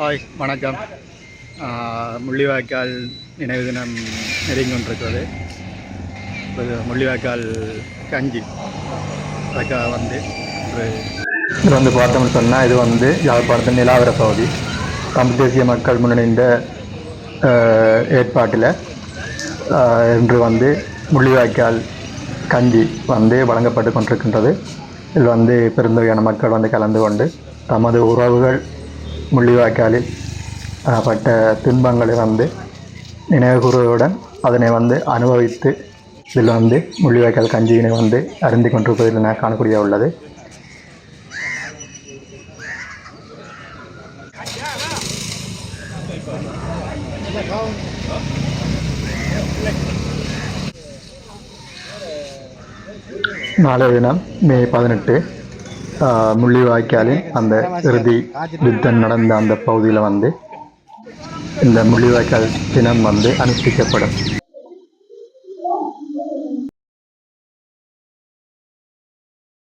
Hi வணக்கம். முள்ளிவாய்க்கால் நினைவு தினம் நெருங்கி கொண்டிருக்கிறது. இப்போது முள்ளிவாய்க்கால் கஞ்சி அதுக்காக வந்து இது வந்து பார்த்தோம்னு சொன்னால் இது வந்து யாழ்ப்பாணத்தின் நிலாவர பகுதி. தமிழ் தேசிய மக்கள் முன்னணியின் ஏற்பாட்டில் இன்று வந்து முள்ளிவாய்க்கால் கஞ்சி வந்து வழங்கப்பட்டு கொண்டிருக்கின்றது. இதில் வந்து பெருந்தொகையான மக்கள் வந்து கலந்து கொண்டு தமது உறவுகள் முள்ளிவாய்க்காலில் பட்ட துன்பங்களை வந்து நினைவுகூறுவதுடன் அதனை வந்து அனுபவித்து இதில் வந்து முள்ளிவாய்க்கால் கஞ்சியினை வந்து அருந்தி கொண்டிருப்பதில் நான் காணக்கூடிய உள்ளது. நாளைய தினம் மே பதினெட்டு முள்ளிவாய்க்காலின் அந்த இறுதி யுத்தம் நடந்த அந்த பகுதியில் வந்து இந்த முள்ளிவாய்க்கால் தினம் வந்து அனுஷ்டிக்கப்படும்.